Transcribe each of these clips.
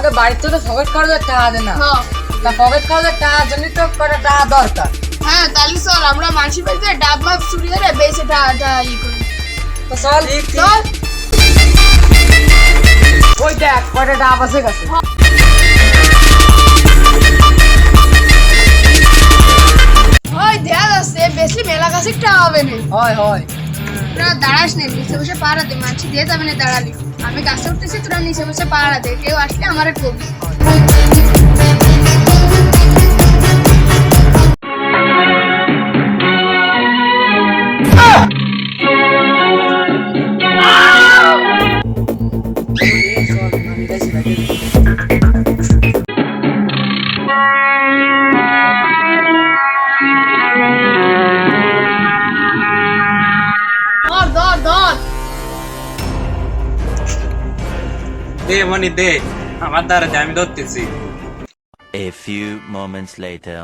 আমাকে বাড়িতে তো পকেট খরচের টাকা দে না। হ্যাঁ। তা পকেট খরচের টাকার জন্য তো কটা টাকা দরকার। হ্যাঁ তাহলে চল আমরা মানসি বাড়িতে ডাব মাপ চুরি করে বেঁচে টাকা ই করি। তো চল। চল। ওই দেখ কটা ডাব আছে কাছে। ওই দেখা যাচ্ছে বেশি মেলা কাছে টাকা হবে না। হয় হয়। দাঁড়াস নে নিচে বসে পাহারা দে মানসি দিয়ে যাবে না দাঁড়ালি। আমি গাছে উঠতেছি তোরা নিচে বসে পাহাড়াতে কেউ আসলে আমার কবি। দে মনি দে। আমার দ্বারা আমি ধরতেছি। A few moments later.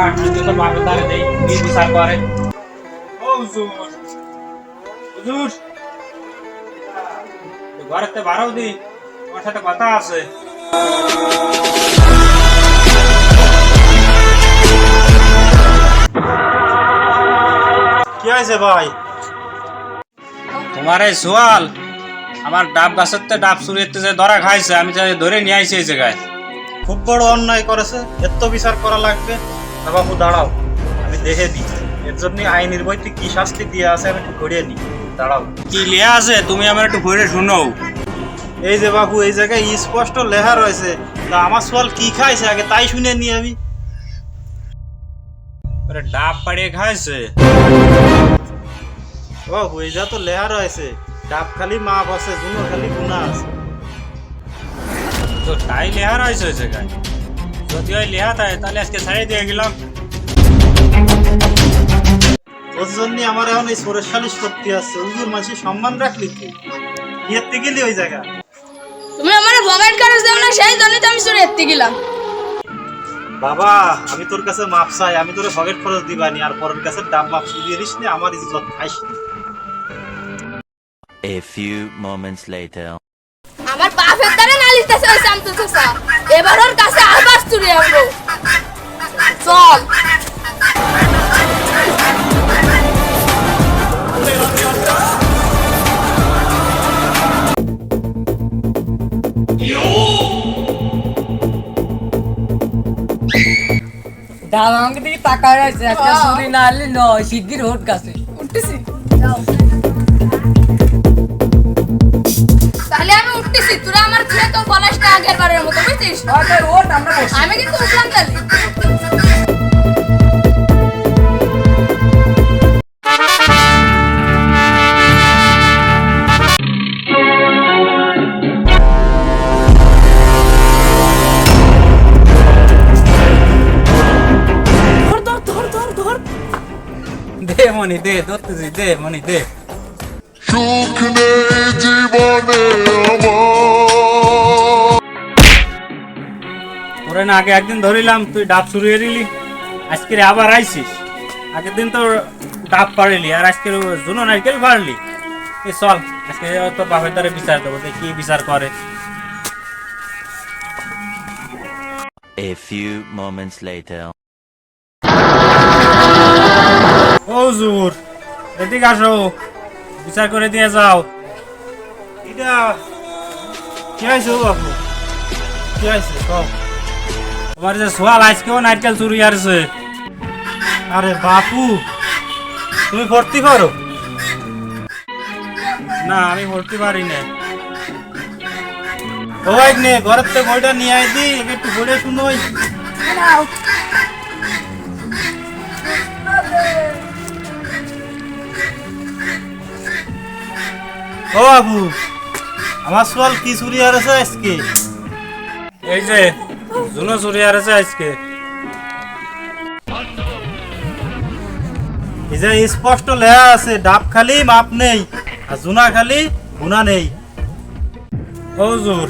আর দ্বারা দেই কি বিচার করে? ও হুজুর। হুজুর। ঘরেতে বারো দি তোমার সাথে কথা আছে। কি হয়েছে ভাই? তোমার এই সোয়াল আমার ডাব গাছের তো ডাব চুরিতে যে ধরা খাইছে আমি যে ধরে নিয়ে আইছি এই জায়গায়। খুব বড় অন্যায় করেছে এত বিচার করা লাগবে। না বাবু দাঁড়াও আমি দেখে দিই। এর জন্য আইনের বইতে কি শাস্তি দিয়ে আছে আমি একটু ঘুরিয়ে নিই। দাঁড়াও। কি লিয়া আছে? তুমি আমার একটু ঘুরে শুনো। এই যে বাবু এই জায়গায় স্পষ্ট লেখা রয়েছে। তা আমার সোয়াল কি খাইছে? আগে তাই শুনে নি আমি। ডাব পাড়িয়ে খাইছে? ও বাবু এই যা তো লেখা রয়েছে। ডাব খালি মাপ আছে জুনো খালি গুণা আছে। তো তাই লেহা রয়েছে ওই জায়গায় যদি ওই লেহা থাকে তাহলে আজকে ছাড়িয়ে দিয়ে গেলাম। ওর জন্য আমার এখন এই সোরের হুজুর মাসি সম্মান রাখলি তুই। বিয়েতে গেলি ওই জায়গা। তুমি আমার ভমেন্ট করে দাও না সেই জন্য তো আমি গেলাম। বাবা আমি তোর কাছে মাপ চাই। আমি তোর পকেট খরচ দিবানি আর পরের কাছে ডাব মাপ দিয়ে দিস আমার ইজ্জত খাইস। A few moments later. আমার বাপের দ্বারা নালিশতেছে ওই শান্ত চাচা এবার ওর কাছে আবার চুরি আসব। চল। ডাব আমাকে দিকে টাকা রয়েছে একটা। চুরি না আনলে নয় শিগগির হোট কাছে। উঠতেছি। যাও। উঠতেছি তোরা আমার ছেলে তো বলাস না আগের বারের মতো বুঝছিস। আমি কিন্তু উঠলাম তাহলে। দে মনি দে ধরতেছি দে মনি দে। সুখ নেই জীবনে। তোরে না আগে একদিন ধরিলাম তুই ডাব চুরিয়ে দিলি আজকে রে আবার আইছিস আগের দিন তো ডাব পারলি আর আজকে জুনো নারকেল পারলি চল আজকে তো বাপের দ্বারা বিচার দেবো কি বিচার করে। A few moments later. ও জুর এদিকে আসো বিচার করে দিয়ে যাও। এটা কি হয়েছে বাবু কি হয়েছে? কও। তোমার যে সোয়াল আজকেও নারকেল চুরি আসছে আরে বাপু, তুমি ভর্তি করো। না, আমি বলতে পারি না। ও নে, ঘরের থেকে বইটা নিয়ে আই একটু বলে শুনো ওই ও বাবু আমার সোয়াল কি চুরি হারেছে আজকে? এই যে জুনো চুরি আসছে আজকে। যে স্পষ্ট লেখা আছে, ডাব খালি মাপ নেই। আর জুনা খালি গুণা নেই। ও জুর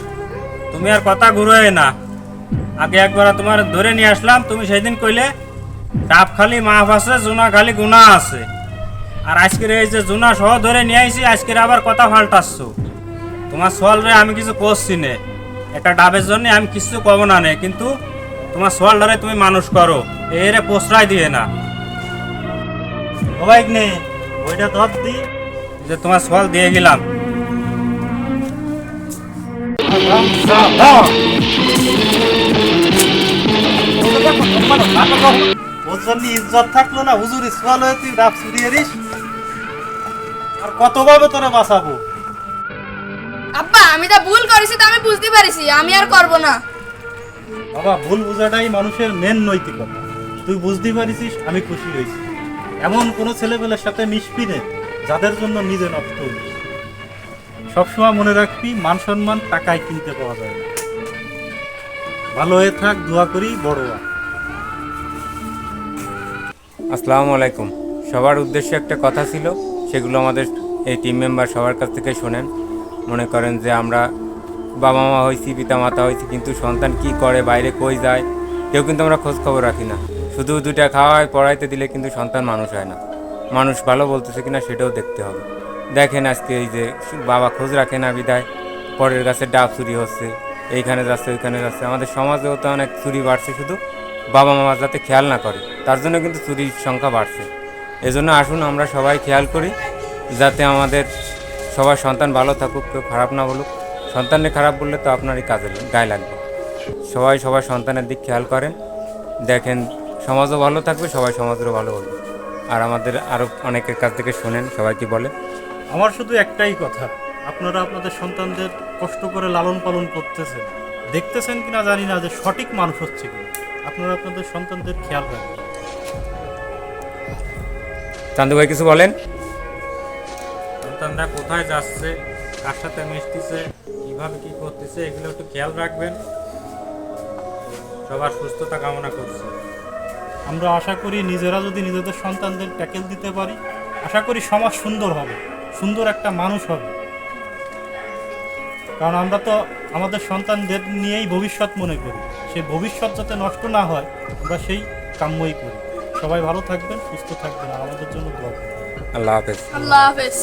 তুমি আর কথা ঘুরোয় না। আগে একবার তোমার ধরে নিয়ে আসলাম, তুমি সেদিন কইলে, ডাব খালি, মাফ আছে, জুনা খালি গুণা আছে। আর আজকের এই যে জুনা সহ ধরে নিয়ে আইছি, আজকের আবার কথা পাল্টাচ্ছ। তোমার সোয়াল রে আমি কিছু করছি নে। এটা ডাবের জন্য আমি কিছু কব না নে কিন্তু তোমার সোয়াল ধরে তুমি মানুষ করো এরে প্রশ্রয় দিয়ে না। ও বাইক নে ওইটা ধর দি যে তোমার সোয়াল দিয়ে গেলাম। ওর জন্য ইজ্জত থাকল না হুজুর ইসমাল হয়ে তুই ডাব চুরিয়ে আর কতভাবে তোরা বাঁচাবো? আমি তো ভুল করেছি তো আমি বুঝতে পারিছি আমি আর করব না। বাবা ভুল বোঝাটাই মানুষের মেন নৈতিকতা তুই বুঝতে পারিছিস আমি খুশি হয়েছি। এমন কোনো ছেলেপেলের সাথে মিশবি নে যাদের জন্য নিজে নষ্ট হইস সবসময় মনে রাখবি মান সম্মান টাকায় কিনতে পাওয়া যায় না। ভালো হয়ে থাক দোয়া করি বড় হওয়া। আসসালামু আলাইকুম। সবার উদ্দেশ্যে একটা কথা ছিল সেগুলো আমাদের এই টিম মেম্বার সবার কাছ থেকে শোনেন। মনে করেন যে আমরা বাবা মা হয়েছি পিতা মাতা হয়েছি, কিন্তু সন্তান কি করে, বাইরে কই যায়, কেউ কিন্তু আমরা খোঁজ খবর রাখি না। শুধু দুইটা খাওয়ায়, পড়াইতে দিলে কিন্তু সন্তান মানুষ হয় না। মানুষ ভালো বলতেছে কিনা সেটাও দেখতে হবে। দেখেন আজকে এই যে বাবা খোঁজ রাখে না বিদায়, পরের গাছে ডাব চুরি হচ্ছে, এইখানে যাচ্ছে, ওইখানে যাচ্ছে। আমাদের সমাজেও তো অনেক চুরি বাড়ছে, শুধু বাবা মা যাতে খেয়াল না করে, তার জন্য কিন্তু চুরির সংখ্যা বাড়ছে। এজন্য আসুন আমরা সবাই খেয়াল করি, যাতে আমাদের সবার সন্তান ভালো থাকুক কেউ খারাপ না বলুক। সন্তানের খারাপ বললে তো আপনারই কাজে গায়ে লাগবে। সবাই সবার সন্তানের দিক খেয়াল করেন। দেখেন সমাজও ভালো থাকবে সবাই সমাজেরও ভালো বলবে। আর আমাদের আরও অনেকের কাছ থেকে শোনেন সবাই কি বলে আমার শুধু একটাই কথা আপনারা আপনাদের সন্তানদের কষ্ট করে লালন পালন করতেছেন। দেখতেছেন কিনা জানি না যে সঠিক মানুষ হচ্ছে কিনা। আপনারা আপনাদের সন্তানদের খেয়াল রাখবেন। চান্দু ভাই কিছু বলেন? সন্তানরা কোথায় যাচ্ছে, কার সাথে মিশতেছে, কীভাবে কী করতেছে, এগুলো একটু খেয়াল রাখবেন। সবার সুস্থতা কামনা করছি। আমরা আশা করি নিজেরা যদি নিজেদের সন্তানদের ট্যাকেল দিতে পারি, আশা করি সমাজ সুন্দর হবে, সুন্দর একটা মানুষ হবে। কারণ আমরা তো আমাদের সন্তানদের নিয়েই ভবিষ্যৎ মনে করি। সেই ভবিষ্যৎ যাতে নষ্ট না হয়, আমরা সেই কাম্যই করি। সবাই ভালো থাকবেন সুস্থ থাকবেন। আর আমাদের জন্য দোয়া করবেন। আল্লাহ হাফেজ। আল্লাহ হাফেজ।